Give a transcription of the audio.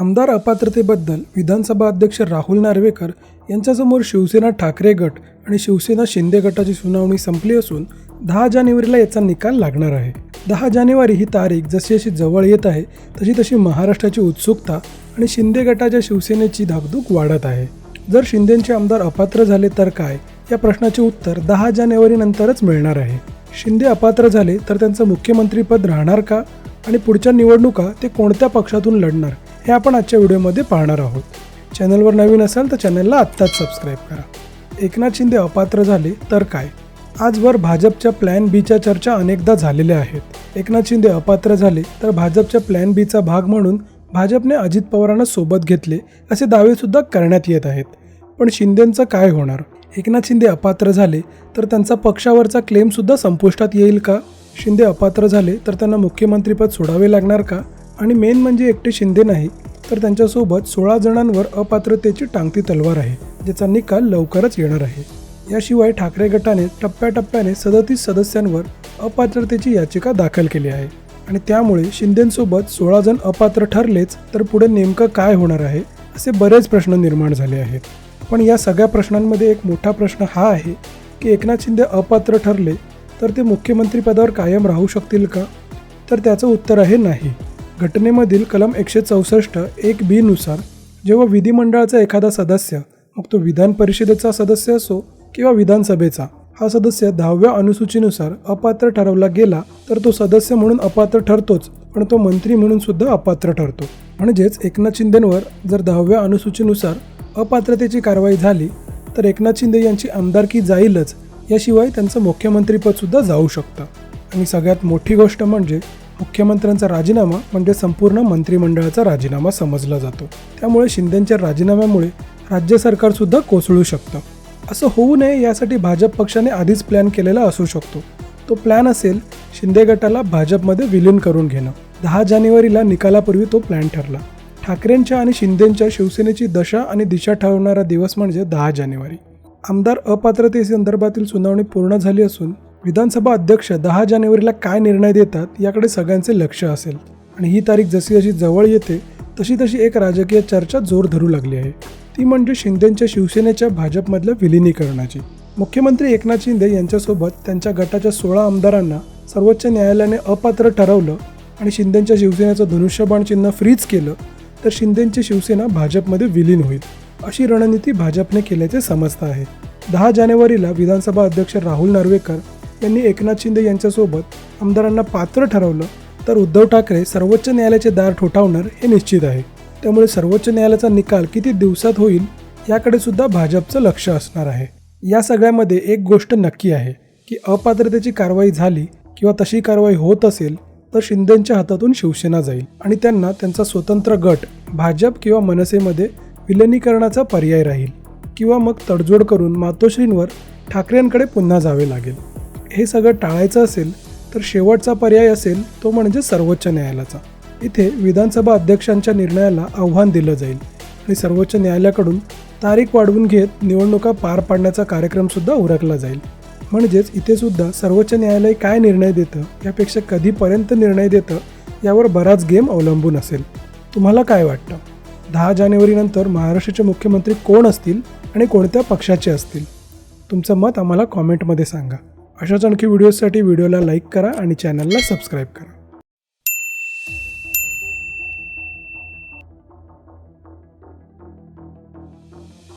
आमदार अपात्रतेबद्दल विधानसभा अध्यक्ष राहुल नार्वेकर यांच्यासमोर शिवसेना ठाकरे गट आणि शिवसेना शिंदे गटाची सुनावणी संपली असून दहा जानेवारीला याचा निकाल लागणार आहे. दहा जानेवारी ही तारीख जशी जशी जवळ येत आहे तशी तशी महाराष्ट्राची उत्सुकता आणि शिंदे गटाच्या शिवसेनेची धाकधूक वाढत आहे. जर शिंदेचे आमदार अपात्र झाले तर काय? या प्रश्नाचे उत्तर दहा जानेवारीनंतरच मिळणार आहे. शिंदे अपात्र झाले तर त्यांचं मुख्यमंत्रीपद राहणार का? आणि पुढच्या निवडणुका ते कोणत्या पक्षातून लढणार? हे आपण आजच्या व्हिडिओमध्ये पाहणार आहोत. चॅनलवर नवीन असाल तर चॅनलला आत्ताच सबस्क्राईब करा. एकनाथ शिंदे अपात्र झाले तर काय? आजवर भाजपच्या प्लॅन बीच्या चर्चा अनेकदा झालेल्या आहेत. एकनाथ शिंदे अपात्र झाले तर भाजपच्या प्लॅन बीचा भाग म्हणून भाजपने अजित पवारांना सोबत घेतले असे दावेसुद्धा करण्यात येत आहेत. पण शिंदेंचं काय होणार? एकनाथ शिंदे अपात्र झाले तर त्यांचा पक्षावरचा क्लेमसुद्धा संपुष्टात येईल का? शिंदे अपात्र झाले तर त्यांना मुख्यमंत्रीपद सोडावे लागणार का? आणि मेन म्हणजे एकटे शिंदे नाही तर त्यांच्यासोबत सोळा जणांवर अपात्रतेची टांगती तलवार आहे ज्याचा निकाल लवकरच येणार आहे. याशिवाय ठाकरे गटाने टप्प्याटप्प्याने सदतीस सदस्यांवर अपात्रतेची याचिका दाखल केली आहे. आणि त्यामुळे शिंदेंसोबत सोळा जण अपात्र ठरलेच तर पुढे नेमकं काय होणार आहे असे बरेच प्रश्न निर्माण झाले आहेत. पण या सगळ्या प्रश्नांमध्ये एक मोठा प्रश्न हा आहे की एकनाथ शिंदे अपात्र ठरले तर ते मुख्यमंत्रीपदावर कायम राहू शकतील का? तर त्याचं उत्तर आहे नाही. घटनेमधील कलम एकशे चौसष्ट एक बी नुसार जेव्हा विधिमंडळाचा एखादा सदस्य मग तो विधान परिषदेचा सदस्य असो किंवा विधानसभेचा हा सदस्य दहाव्या अनुसूचीनुसार अपात्र ठरवला गेला तर तो सदस्य म्हणून अपात्र ठरतोच पण तो मंत्री म्हणून सुद्धा अपात्र ठरतो. म्हणजेच एकनाथ शिंदेंवर जर दहाव्या अनुसूचीनुसार अपात्रतेची कारवाई झाली तर एकनाथ शिंदे यांची आमदारकी जाईलच याशिवाय त्यांचं मुख्यमंत्रीपदसुद्धा जाऊ शकतं. आणि सगळ्यात मोठी गोष्ट म्हणजे मुख्यमंत्र्यांचा राजीनामा म्हणजे संपूर्ण मंत्रिमंडळाचा राजीनामा समजला जातो. त्यामुळे शिंदेंच्या राजीनाम्यामुळे राज्य सरकारसुद्धा कोसळू शकतं. असं होऊ नये यासाठी भाजप पक्षाने आधीच प्लॅन केलेला असू शकतो. तो प्लॅन असेल शिंदे गटाला भाजपमध्ये विलीन करून घेणं. दहा जानेवारीला निकालापूर्वी तो प्लॅन ठरला. ठाकरेंच्या आणि शिंदेंच्या शिवसेनेची दशा आणि दिशा ठरवणारा दिवस म्हणजे दहा जानेवारी. आमदार अपात्रतेसंदर्भातील सुनावणी पूर्ण झाली असून विधानसभा अध्यक्ष दहा जानेवारीला काय निर्णय देतात याकडे सगळ्यांचे लक्ष असेल. आणि ही तारीख जशी जशी जवळ येते तशी तशी एक राजकीय चर्चा जोर धरू लागली आहे. ती म्हणजे शिंदेंच्या शिवसेनेच्या भाजपमधल्या विलिनीकरणाची. मुख्यमंत्री एकनाथ शिंदे यांच्यासोबत त्यांच्या गटाच्या सोळा आमदारांना सर्वोच्च न्यायालयाने अपात्र ठरवलं आणि शिंदेंच्या शिवसेनेचं धनुष्यबाण चिन्ह फ्रीज केलं तर शिंदेंची शिवसेना भाजपमध्ये विलीन होईल अशी रणनीती भाजपने केल्याचे समजतं आहे. दहा जानेवारीला विधानसभा अध्यक्ष राहुल नार्वेकर यांनी एकनाथ शिंदे यांच्यासोबत आमदारांना पात्र ठरवलं तर उद्धव ठाकरे सर्वोच्च न्यायालयाचे दार ठोठावणार हे निश्चित आहे. त्यामुळे सर्वोच्च न्यायालयाचा निकाल किती दिवसात होईल याकडे सुद्धा भाजपचं लक्ष असणार आहे. या सगळ्यामध्ये एक गोष्ट नक्की आहे की अपात्रतेची कारवाई झाली किंवा तशी कारवाई होत असेल तर शिंदेंच्या हातातून शिवसेना जाईल आणि त्यांना त्यांचा स्वतंत्र गट भाजप किंवा मनसेमध्ये विलनीकरणाचा पर्याय राहील किंवा मग तडजोड करून मातोश्रींवर ठाकरेंकडे पुन्हा जावे लागेल. हे सगळं टाळायचं असेल तर शेवटचा पर्याय असेल तो म्हणजे सर्वोच्च न्यायालयाचा. इथे विधानसभा अध्यक्षांच्या निर्णयाला आव्हान दिलं जाईल. आणि सर्वोच्च न्यायालयाकडून तारीख वाढवून घेत निवडणुका पार पाडण्याचा कार्यक्रमसुद्धा उरकला जाईल. म्हणजेच इथेसुद्धा सर्वोच्च न्यायालय काय निर्णय देतं यापेक्षा कधीपर्यंत निर्णय देतं यावर बराच गेम अवलंबून असेल. तुम्हाला काय वाटतं? दहा जानेवारीनंतर महाराष्ट्राचे मुख्यमंत्री कोण असतील आणि कोणत्या पक्षाचे असतील? तुमचं मत आम्हाला कॉमेंटमध्ये सांगा. अशाच आणखी व्हिडिओजसाठी व्हिडिओला लाईक करा आणि चॅनलला सबस्क्राईब करा.